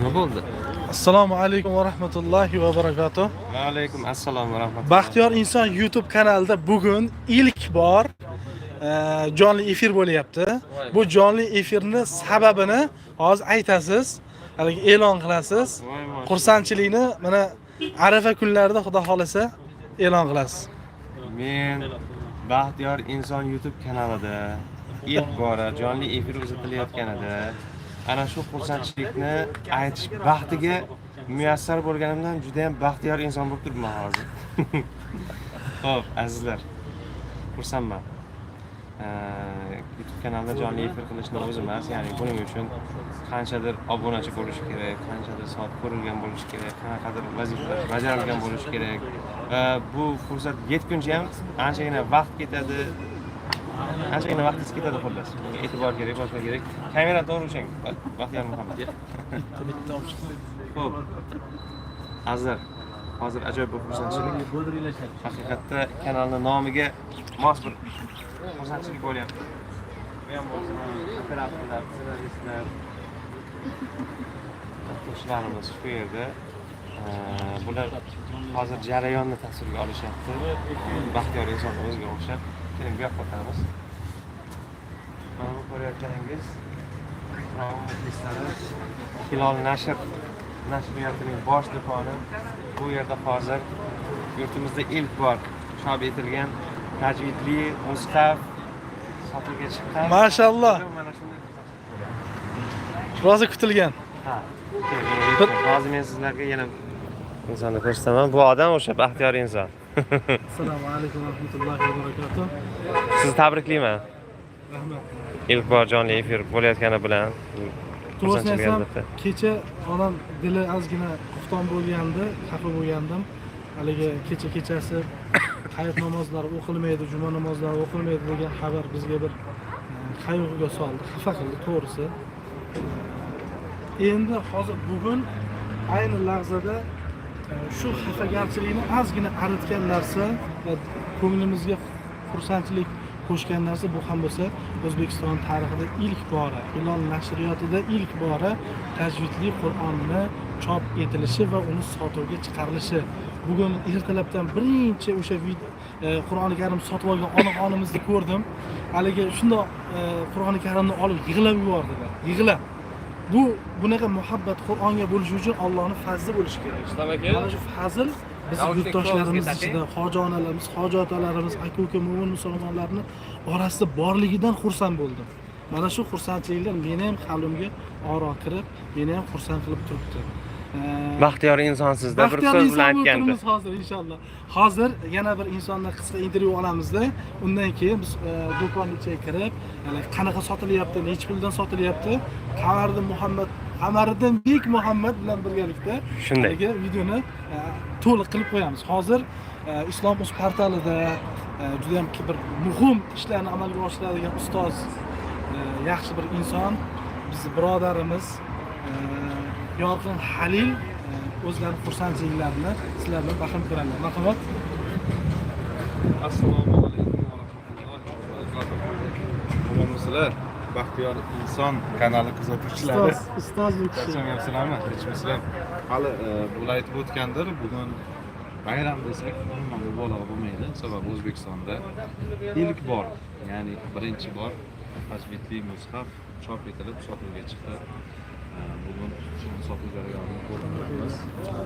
nima bo'ldi? Assalomu alaykum va rahmatullohi va barakatuh. Va alaykum assalom va rahmatulloh baxtiyor inson youtube kanalida bugun ilk bor e, jonli efir bo'lyapti. Bu jonli efirni sababini hozir aytasiz haligi e'lon qilasiz. Xursandchilikni mana arafa kunlarida xudo xohlasa e'lon qilasiz. Men baxtiyor inson youtube kanalida ilk bora jonli efir uzatilayotganida ana shu xursandchilikni aytish baxtiga muyassar bo'lganimdan juda yam baxtiyor inson bo'lib turibman hozir. Ho'p azizlar xursandman. Ee, youtube kanalda jonli efir qilishni o'zi emas ya'ni buning uchun qanchadir obunachi bo'lish kerak qanchadir soat ko'rilgan bo'lishi kerak qanaqadir vazifalar bajarilgan bo'lishi kerak. Va bu fursat yetguncha ham anchagina vaqt ketadi anchagina vaqtingiz ketadi xullas bunga e'tibor kerak boshqa kerak kamerani to'g'ri ushlang baxtiyor muhammad ho'p azizlar hozir ajoyib bir xursandchilik haqiqatda kanalni nomiga mos bir xursandchilik bo'lyapti bu ham operatorlar ssenaristlar o'qituvchilarimiz shu yerda bular hozir jarayonni tasvirga olishyapti baxtiyor inson o'ziga o'xshab keling bu yoqqa o'tamiz mana bu ko'rayotganingiz hilol nashr nashriyatining bosh do'koni bu yerda hozir yurtimizda ilk bor chop etilgan tajvidli mushaf sotuvga chiqqan Mashalloh. mana shunday rosa kutilgan Ha. Hozir men sizlarga yana insonni ko'rsataman. Bu odam o'sha baxtiyor inson. assalomu alaykum rahmatullohi va barakatuh Sizni tabriklayman. rahmat Ilk bor jonli efir bo'layotgani bilan. to'g'risini aytsam kecha onam dili ozgina xufton bo'lgandi xafa bo'lgandim haligi kecha kechasi hayit namozlari o'qilmaydi juma namozlari o'qilmaydi degan xabar bizga bir e, qayg'uga soldi xafa qildi to'g'risi endi hozir bugun ayni lahzada e, shu xafagarchilikni ozgina aritgan narsa va ko'nglimizga xursandchilik qo'shgan narsa bu ham bo'lsa o'zbekiston tarixida ilk bora hilol nashriyotida ilk bora tajvidli qur'onni chop etilishi va uni sotuvga chiqarilishi. Bugun ertalabdan birinchi o'sha e, qur'oni karim sotib olgan onaxonimizni ko'rdim. Haligi shundoq e, qur'oni karimni olib yig'lab yubordilar yig'lab bu bunaqa muhabbat qur'onga bo'lishi uchun allohni fazli bo'lishi kerak mana shu fazl bizni yurtdoshlarimiz ichida hoji onalarimiz hoji otalarimiz aka uka mo'min musulmonlarni orasida borligidan xursand bo'ldim mana shu xursandchiliklar meni ham qalbimga oro kirib meni ham xursand qilib turibdi Baxtiyor insonsizda bir so'z bilan aytganda. hozir inshaalloh hozir yana bir insonni qisqa intervyu olamizda undan keyin biz e, do'konni ichiga kirib qanaqa sotilyapti nechi puldan sotilyapti qamariddin muhammad qamariddin bek muhammad bilan birgalikda Shunday. videoni e, to'liq qilib qo'yamiz hozir e, islom uz portalida e, juda yam bir muhim ishlarni amalga oshiradigan ustoz e, yaxshi bir inson bizni birodarimiz e, yorqin halil e, o'zlari xursandchiliklarini sizlar bilan baham ko'radilar. Marhamat. Assalomu alaykum va rahmatullohi omonmisizlar baxtiyor inson kanali kuzatuvchilari. Ustoz charchamayapsizlarmi tinchmisizlar hali e, bular aytib o'tgandir. Bugun bayram desak umuman mubolag'a bo'lmaydi. Sababi o'zbekistonda ilk bor ya'ni birinchi bor tajvidli mushaf chop etilib sotuvga chiqdi Shuni sotuv jarayonini ko'rib turibmiz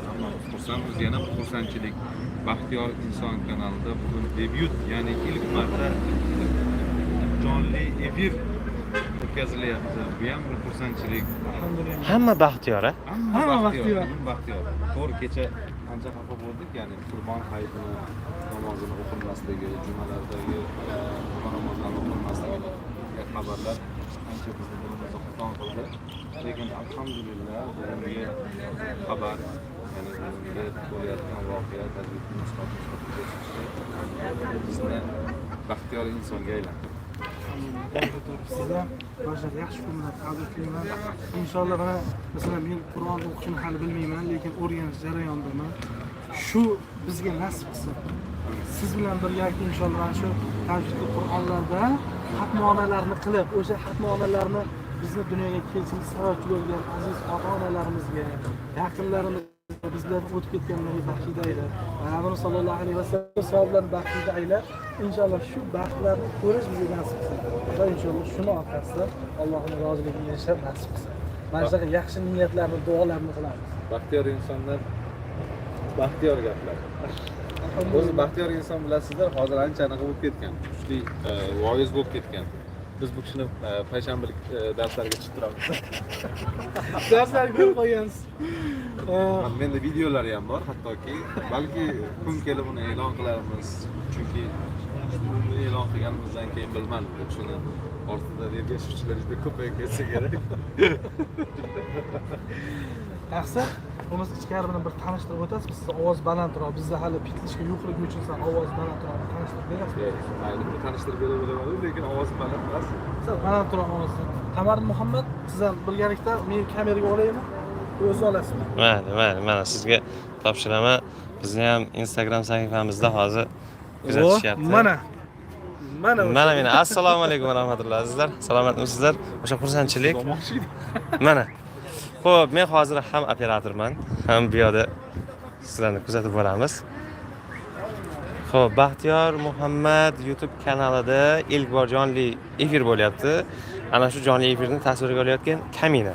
hammamiz xursandmiz yana bir xursandchilik baxtiyor inson kanalida bugun debyut ya'ni ilk marta jonli efir o'tkazilyapti bu ham bir xursandchilik alhamdulillah. Hamma baxtiyor, a? hamma baxtiyor baxtiyor. to'g'ri kecha ancha xafa bo'ldik ya'ni qurbon hayitini namozini o'qilmasligi jumalardagi e, juma namozlarini o'qilmasligiga xabarlar ancha bizni dilimizni xufton qildi lekin alhamdulillah bugungi xabar ya'ni bugungi bo'layotgan voqea bizni baxtiyor insonga aylantirdi sizlar yoshlar yaxshi kunlar tabriklayman inshaalloh mana masalan men qur'on o'qishni hali bilmayman lekin o'rganish jarayonidaman shu bizga nasib qilsin. Siz bilan birgalikda inshaalloh mana shu tajvidli qur'onlarda xatmonalarni qilib o'sha xatmonalarni bizni dunyoga kelishimiz bo'lgan aziz ota onalarimizga yaqinlarimizga bizlarni o'tib ketganlarga baxtli ayla payg'ambarimiz sallallohu alayhi vasallam savoblarni baxtli ayla inshaalloh shu baxtlarni ko'rish bizga nasib qilsin va inshaalloh shuni orqasida allohni roziligiga erishib nasib qilsin mana shunaqa yaxshi niyatlarni duolarni qilamiz baxtiyor insondan baxtiyor gaplar. O'zi baxtiyor inson bilasizlar hozir ancha anaqa bo'lib ketgan kuchli e, voiz bo'lib ketgan biz bu kishini e, payshanbalik e, darslarga chiqib turamiz darslar ko'rib qolgansiz menda videolari ham bor hattoki balki kun kelib uni e'lon qilarmiz chunki e'lon qilganimizdan keyin bilmadim kishini ortida ergashuvchilar juda ko'payib ketsa kerak Axsar, bo'lmasa ichkari bilan bir tanishtirib o'tasiz, biz ovoz balandroq, bizda hali pitlishga yo'qligi uchun san ovoz balandroq tanishtirib berasiz. mayli tanishtirib beraveramadim lekin ovozi baland emas Siz balandroq ovozda. Tamariddin Muhammad, siz ham birgalikda men kameraga olaymi? O'zi olasizmi? mayli mayli mana sizga topshiraman bizni ham instagram sahifamizda hozir kuzatishyapti Mana. Mana. o'sha. mana meni assalomu alaykum va rahmatulloh azizlar salomatmisizlar o'sha xursandchilik mana ho'p men hozir ham operatorman. Ham bu yoqda sizlarni kuzatib boramiz. Ho'p baxtiyor muhammad youtube kanalida ilk bor jonli efir bo'lyapti. Ana shu jonli efirni tasvirga olayotgan kamina.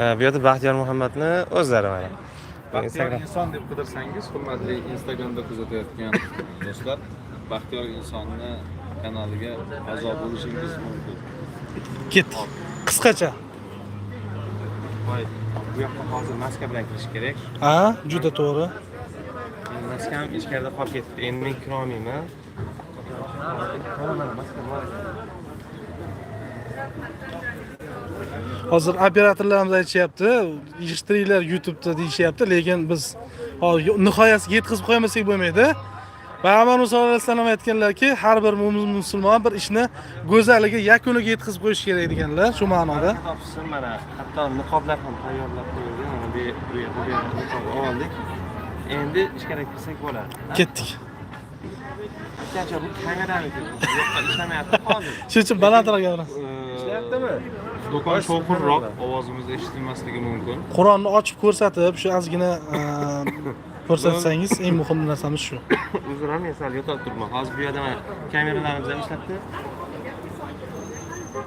Ee, bu yerda baxtiyor muhammadni o'zlari mana. Baxtiyor inson deb qidirsangiz hurmatli instagramda kuzatayotgan do'stlar baxtiyor insonni kanaliga a'zo bo'lishingiz mumkin. Ketdik. Qisqacha. Bu yoqqa hozir maska bilan kirish kerak Ha, juda to'g'ri. Endi maskam ichkarida qolib ketdi endi men kira olmayman. Hozir operatorlarimiz aytishyapti, yig'ishtiringlar YouTube'da deyishyapti, lekin biz nihoyasiga yetkazib qo'ymasak bo'lmaydi. Payg'ambarimiz sollallohu alayhi vasallam aytganlarki, har bir mo'min musulmon bir ishni go'zaliga yakuniga yetkazib qo'yish kerak deganlar, shu ma'noda. Topsin mana hatto niqoblar ham tayyorlab qo'yilgan mana bu yer- bu yer- bu yer niqob oldik. Endi ichkariga kirsak bo'ladi. Ketdik. Akkacha bu yo'qqa ishlamayapti hozir Shuning uchun balandroq gapiramiz. ishlayaptimi? Do'kon shovqinroq ovozimiz eshitilmasligi mumkin. Qur'onni ochib ko'rsatib, shu ozgina ko'rsatsangiz eng muhim narsamiz shu. uzr ham sal yo'talib turibman hozir bu yerda mana kameralarimiz ham ishlatdi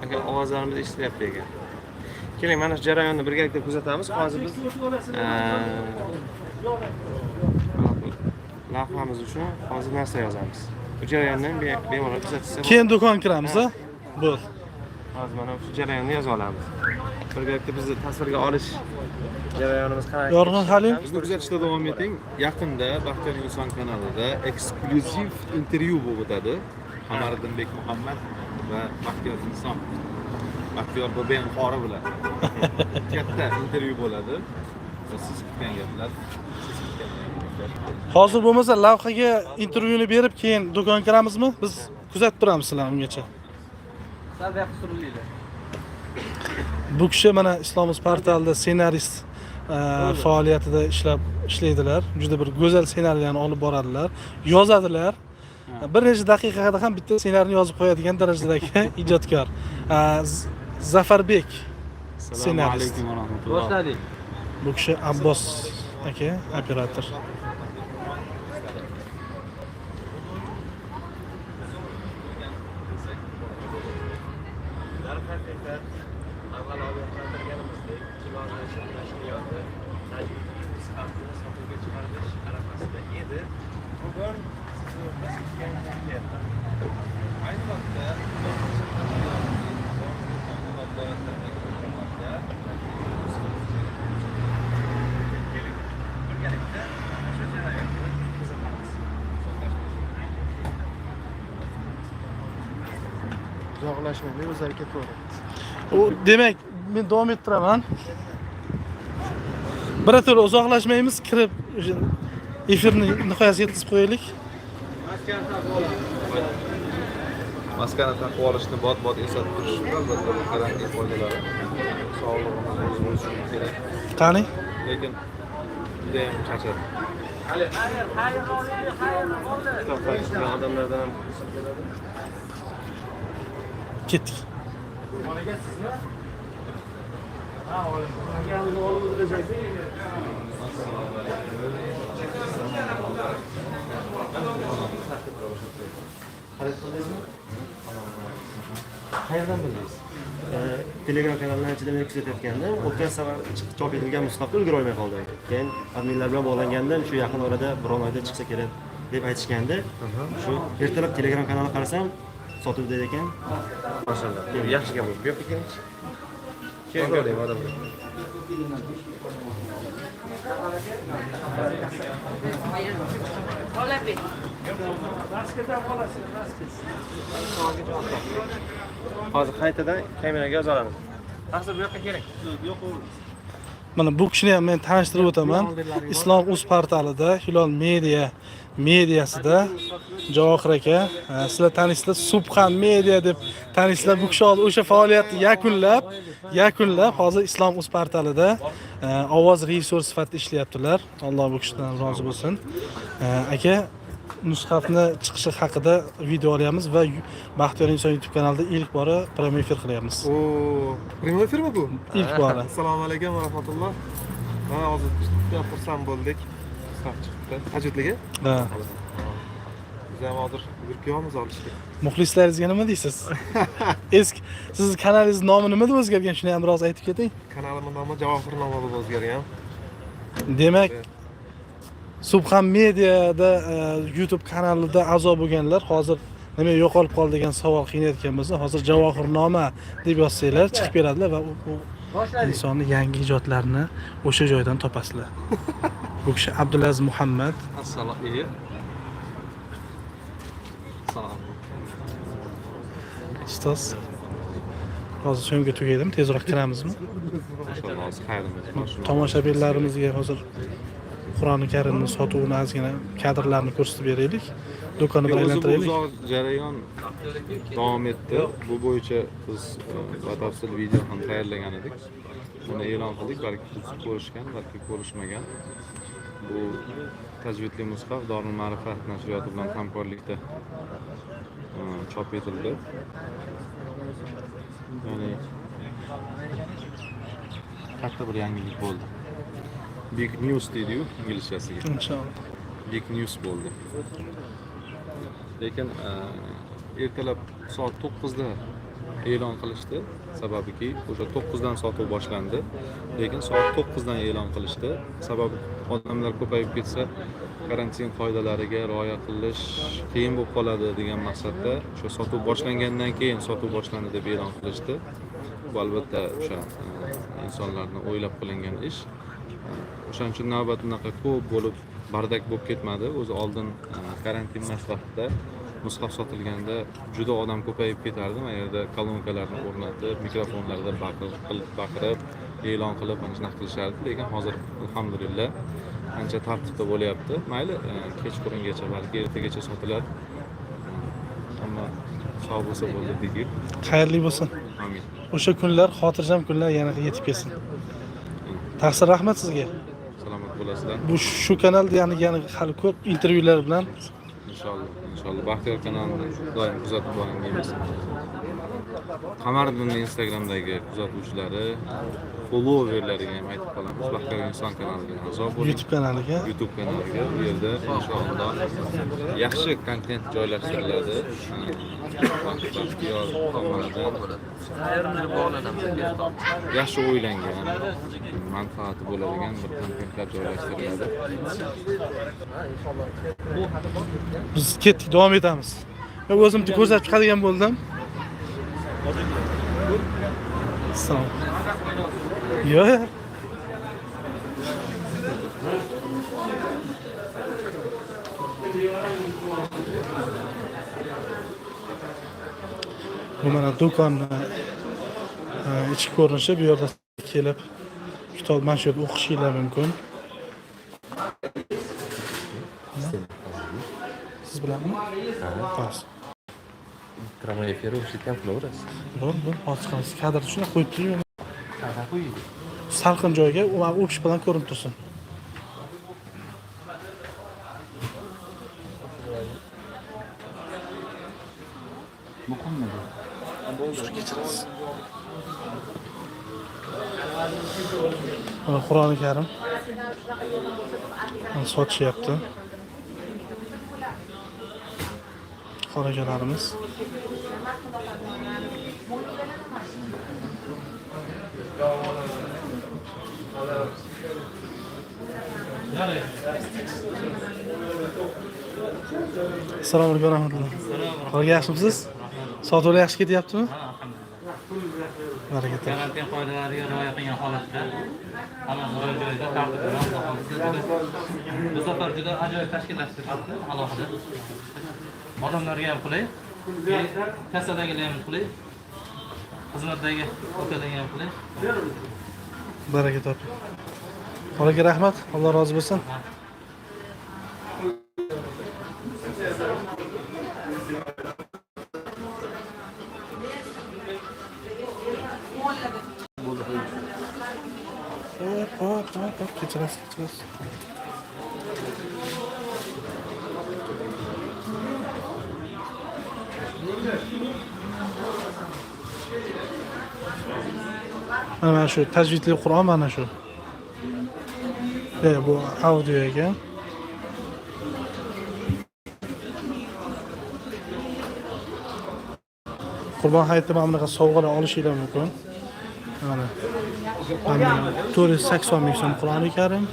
aka ovozlarimiz eshitilyapti ekan keling mana shu jarayonni birgalikda kuzatamiz hozir biz lavhamiz uchun hozir narsa yozamiz bu jarayonni be- bemalol kuzatishsa Keyin do'kon kiramiz, ha? Bo'l. hozir mana shu jarayonni yozib olamiz birgalikda bizni tasvirga olish jarayonimiz qanaqa Yorg'in Halim. bizni kuzatishda davom eting yaqinda baxtiyor inson kanalida eksklyuziv intervyu bo'lib o'tadi qamariddinbek muhammad va baxtiyor inson baxtiyor bobayan qori bilan katta intervyu bo'ladi siz kutgan gaplar siz kutgan Hozir bo'lmasa lavhaga intervyuni berib, keyin do'kon kiramizmi? Biz kuzatib turamiz sizlarni ungacha. Bu kishi mana Islomimiz portalida ssenarist e, faoliyatida ishlab ishlaydilar. Juda bir go'zal ssenariylarni olib boradilar, yozadilar. Bir necha daqiqada ham bitta ssenariyni yozib qo'yadigan darajadagi ijodkor. Zafarbek Ssenarist. rahmatulloh bu kishi Abbos aka, operator. Uzoqlashmang o'zlari ketaveradi U demak, men davom ettiraman. Birato'la uzoqlashmaymiz, kirib efirni nihoyasiga yetkazib qo'yaylik. maskani taqib olishni bot bot eslatib turish albatta bu karantin qoidalari sog'lig'imiz o'zi bo'lishi kerak Qani? lekin judayam charchadim odamlardan ham Ketdik. Qayerdan bildingiz? Telegram kanalidan anchadan beri kuzatayotgandim. O'tgan safar chop etilgan nusxani ulgura olmay qoldi. Keyin adminlar bilan bog'langanda shu yaqin orada biron oyda chiqsa kerak deb aytishgandi. Shu ertalab Telegram kanalini qarasam sotuvda ekan. Maşallah. Yaxshi gap. Bu yoqqa keling. Keling ko'raylik odamlar. Hozir qaytadan kameraga yoza olamiz. Hozir bu yoqqa keling. Mana bu kishini ham men tanishtirib o'taman. Islom uz portalida Hilol Media mediasida Javohir aka, sizlar taniysizlar, Subhan Media deb taniysizlar. Bu kishi hozir o'sha faoliyatni yakunlab, yakunlab hozir Islom uz portalida ovoz rejissor sifatida ishlayaptilar. Alloh bu kishidan rozi bo'lsin. Aka nusxatni chiqishi haqida video olyapmiz va Baxtiyor inson YouTube kanalida ilk bora prямой efir qilyapmiz. Oo, prямой efirmi bu? İlk bora. Assalomu alaykum va rahmatulloh. Mana hozir juda xursand bo'ldik. Nusxa chiqibdi. Tajvidligi? Ha. Biz ham hozir yugurib kelyapmiz olishga. Muxlislaringizga nima deysiz? Eski siz kanalingiz nomi nima deb o'zgargan? Shuni ham biroz aytib keting. Kanalimning nomi Javohir nomi deb o'zgargan. Demak, Subhan Media'da e, YouTube kanalida a'zo bo'lganlar hozir nima yo'qolib qoldi degan savol qiynayotgan bo'lsa, hozir Javohirnoma deb yozsanglar chiqib beradilar va u, insonni yangi ijodlarini o'sha joydan topasizlar. Bu kishi Abdulaziz Muhammad. Assalomu alaykum. Salom. Ustoz. Hozir so'ngga tugaydimi? Tezroq kiramizmi? Tomoshabinlarimizga hozir Qur'oni Karimni sotuvini ozgina kadrlarni ko'rsatib beraylik. Do'konni bir aylantiraylik. uzoq jarayon davom etdi. Bu bo'yicha biz e, batafsil video ham tayyorlagan edik. Uni e'lon qildik, balki ko'rishgan, balki ko'rishmagan. Bu tajvidli mushaf Dorul Ma'rifat nashriyoti bilan hamkorlikda e, chop etildi. Ya'ni katta bir yangilik bo'ldi. Big news deydi-yu inglizchasiga. Inshaalloh. big news bo'ldi lekin e, ertalab soat to'qqizda e'lon qilishdi. Sababiki o'sha to'qqizdan sotuv boshlandi. Lekin soat to'qqizdan e'lon qilishdi. Sababi odamlar ko'payib ketsa karantin qoidalariga rioya qilish qiyin bo'lib qoladi degan maqsadda o'sha sotuv boshlangandan keyin sotuv boshlandi deb e'lon qilishdi. Bu albatta o'sha e, insonlarni o'ylab qilingan ish o'shaning uchun navbat unaqa ko'p bo'lib bardak bo'lib ketmadi. O'zi oldin e, karantin emas vaqtda mushaf sotilganda juda odam ko'payib ketardi mana yerda kolonkalarni o'rnatib mikrofonlarda baqir- qil- baqirib e'lon qilib mana shunaqa qilishardi. Lekin hozir alhamdulillah ancha tartibda bo'lyapti. Mayli e, kechqurungacha balki ertagacha sotiladi. Ammo sog' bo'lsa bo'ldi deylik Xayrli bo'lsin. amin. O'sha kunlar xotirjam kunlar yana yetib kelsin. Taqsir rahmat sizga. Bo'lasizlar Bu shu kanalda yana yana hali ko'p intervyular bilan inshaalloh inshaalloh baxtiyor kanalini doim kuzatib boring deymiz qamariddinni instagramdagi kuzatuvchilari followerlariga ham aytib qolamiz baxtiyor inson kanaliga a'zo bo'ling YouTube kanaliga youtube kanaliga bu yerda inshaalloh yaxshi kontent joylashtiriladi baxtiyor tomonidan yaxshi o'ylangan manfaati bo'ladigan bir kontentlar joylashtiriladi biz ketdik, davom etamiz. O'zimni ko'rsatib chiqadigan bo'ldim. Yo'q. yo'q. Bu mana do'konni e, ichki ko'rinishi bu yerda kelib kitob mana shu yerda o'qishinglar mumkin. Siz bilanmi? Xo'sh. Ramon Efiero ushitan qilaverasiz bor bor oz kadr shunday qo'yib turing salqin joyga u kishi bilan ko'rinib tursin muhimmi uzr kechirasiz mana qur'oni karim sotishyapti xorijalarimiz Assalomu alaykum rahmatulloh. Xo'sh, yaxshimisiz? Sotuvlar yaxshi ketyaptimi? Baraka karantin qoidalariga rioya qilgan holatda hammasi joy joyida tartib bilan bu safar juda ajoyib tashkillashtirildi alohida odamlarga ham qulay kassadagilar ham qulay xizmatdagi akalarga ham qulay Baraka toping. Xolaga rahmat. Alloh rozi bo'lsin. Hop, hop, hop, hop. Kechirasiz, kechirasiz. Mana shu tajvidli Qur'on mana shu. E, bu audio ekan. Qurbon hayitida mana bunaqa sovg'alar olishinglar mumkin. Mana. Mana 480 ming so'm Qur'oni Karim.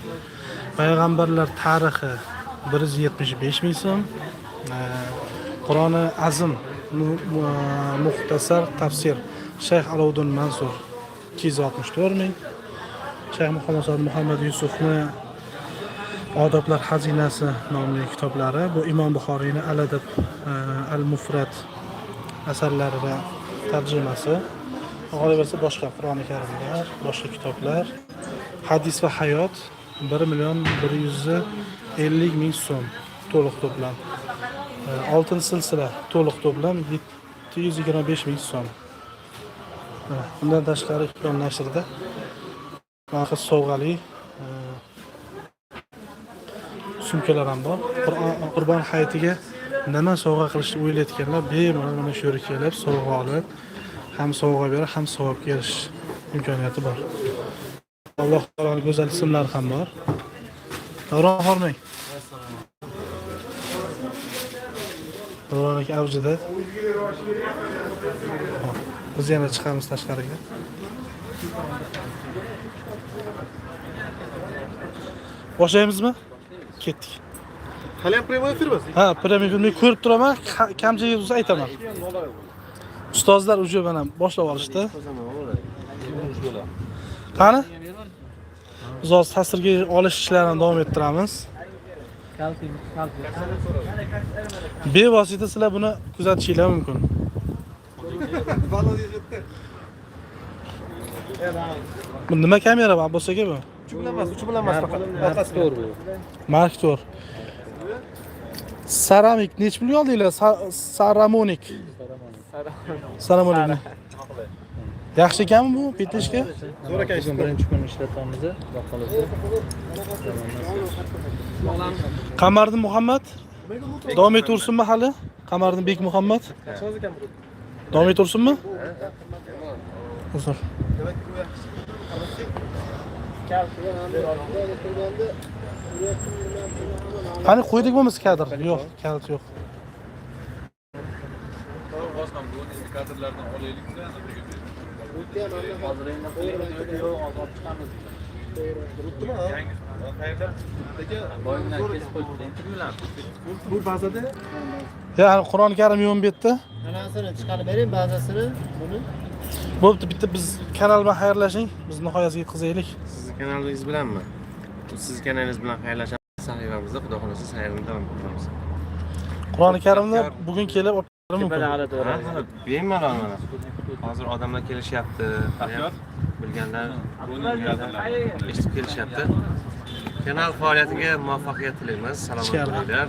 Payg'ambarlar tarixi 175 ming so'm. E, Qur'oni Azim muxtasar tafsir Shayx aloviddin Mansur 264 ming. Shayx Muhammad Muhammad Yusufni Odoblar xazinasi nomli kitoblari bu Imom Buxoriyni Al Adab Al Mufrad asarlarida tarjimasi. Qolaversa boshqa Qur'oni Karimlar, boshqa kitoblar, hadis va hayot 1 million 150 ming so'm to'liq to'plam. E, Oltin silsila to'liq to'plam 725 ming so'm. Bundan tashqari Iqbol nashrida bunaqa sovg'ali e, sumkalar ham bor. Qurbon hayitiga nima sovg'a qilishni o'ylayotganlar bemalol mana shu yerga kelib sovg'a olib, ham sovg'a berib, ham savobga erishish imkoniyati bor. Alloh taoloning go'zal ismlari ham bor. Davron hormang. Davron aka avjida Hop, Biz yana chiqamiz tashqariga. Boshlaymizmi? Ketdik. hali ham prямой efirmiz Ha, premyer filmni ko'rib turaman, ka- kamchilik bo'lsa aytaman. Ustozlar уже mana boshlab olishdi. Qani? Biz hozir tasvirga olish ishlarini davom ettiramiz. Bevosita sizlar buni kuzatishingiz mumkin. bu nima kamera bu Abbos aka bu? uch bilan emas uch bilan emas faqat orqasi to'g'ri bu Mark Tor. Saramik nech pulga oldinglar? Sa- Saramonik. Saramonik. Yaxshi ekanmi bu bitishga? zo'r ekan birinchi kun ishlatamiz Qamariddin Muhammad. Davom etursinmi hali? Qamariddin Bek Muhammad. Davom etursinmi? Uzr. Qani qo'ydik bo'lmasa kadr? Yo'q, kadr yo'q. bu bazada Ya'ni Qur'oni Karim yuvib betdi. Anasini chiqarib bering, ba'zisini buni. Bo'pti, bitta biz kanal bilan xayrlashing. Biz nihoyasiga yetkazaylik. Sizni kanalingiz bilanmi? Siz kanalingiz bilan xayrlashamiz sahifamizda xudo xohlasa sayrni davom ettiramiz. Qur'oni Karimni bugun kelib olib mumkin. Ha, ha, bemalol mana. Hozir odamlar kelishyapti. Bilganlar eshitib kelishyapti. Kanal faoliyatiga muvaffaqiyat tilaymiz. Salomat bo'linglar.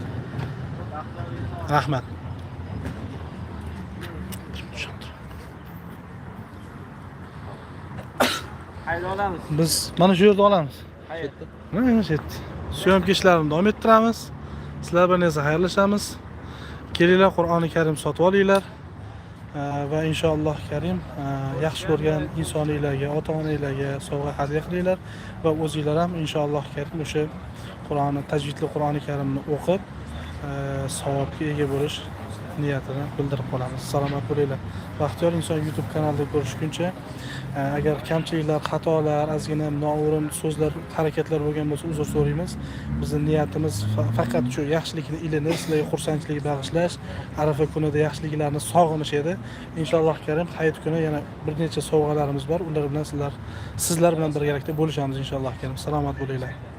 Rahmat. Biz mana shu yerda olamiz. Mana shu yerda. Syomka ishlarini davom ettiramiz. Sizlar bilan esa xayrlashamiz. Kelinglar Qur'oni Karim sotib olinglar. va inshaalloh karim e, yaxshi ko'rgan insoniylarga ota onalarga sovg'a hadya qilinglar va o'zinglar ham inshaalloh karim o'sha qur'oni tajvidli qur'oni karimni o'qib savobga ega bo'lish niyatini bildirib qolamiz salomat bo'linglar baxtiyor inson youtube kanalida ko'rishguncha e, agar kamchiliklar xatolar ozgina noo'rin so'zlar harakatlar bo'lgan bo'lsa uzr so'raymiz bizni niyatimiz fa- faqat shu yaxshilikni ilini sizlarga xursandchilik bag'ishlash arafa kunida yaxshiliklarni sog'inish edi. İnshaalloh karim hayit kuni yana bir necha sovg'alarimiz bor. Ular bilan sizlar sizlar bilan birgalikda bo'lishamiz inshaalloh karim salomat bo'linglar